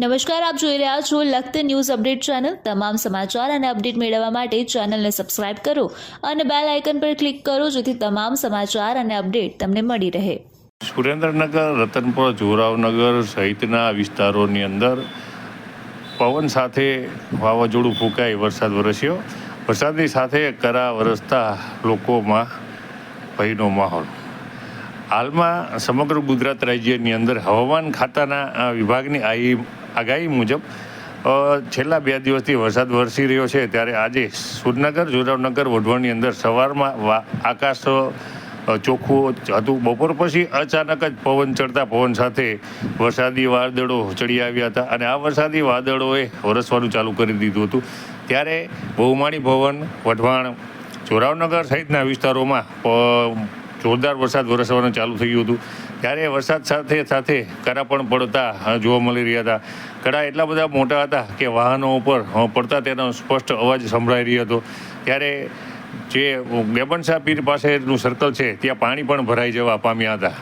નમસ્કાર, આપ જોઈ રહ્યા છો લખત ન્યૂઝ અપડેટ ચેનલ. તમામ સમાચાર અને અપડેટ મેળવવા માટે ચેનલને સબસ્ક્રાઇબ કરો અને બેલ આઇકન પર ક્લિક કરો જેથી તમામ સમાચાર અને અપડેટ તમને મળી રહે. સુરેન્દ્રનગર, રતનપુર, જોરાવનગર સહિતના વિસ્તારોની અંદર પવન સાથે વાવાઝોડું ફૂંકાઈ વરસાદ વરસ્યો. વરસાદની સાથે કરા વરસતા લોકોમાં ભયનો માહોલ. હાલમાં સમગ્ર ગુજરાત રાજ્યની અંદર હવામાન ખાતાના વિભાગની આઈ આગાહી મુજબ છેલ્લા બે દિવસથી વરસાદ વરસી રહ્યો છે, ત્યારે આજે સુરનગર, જોરાવનગર, વઢવાણની અંદર સવારમાં આકાશ ચોખ્ખું હતું. બપોર પછી અચાનક જ પવન ચડતા પવન સાથે વરસાદી વાદળો ચડી આવ્યા હતા અને આ વરસાદી વાદળોએ વરસવાનું ચાલુ કરી દીધું હતું. ત્યારે બહુમાળી ભવન, વઢવાણ, જોરાવનગર સહિતના વિસ્તારોમાં જોરદાર વરસાદ વરસવાનું ચાલુ થયું હતું. ત્યારે વરસાદ સાથે સાથે કરા પણ પડતા જોવા મળી રહ્યા હતા. કરા એટલા બધા મોટા હતા કે વાહનો ઉપર પડતા તેનો સ્પષ્ટ અવાજ સંભળાઈ રહ્યો હતો. ત્યારે જે ગેબન શાહ પીર પાસેનું સર્કલ છે, ત્યાં પાણી પણ ભરાઈ જવા પામ્યા હતા.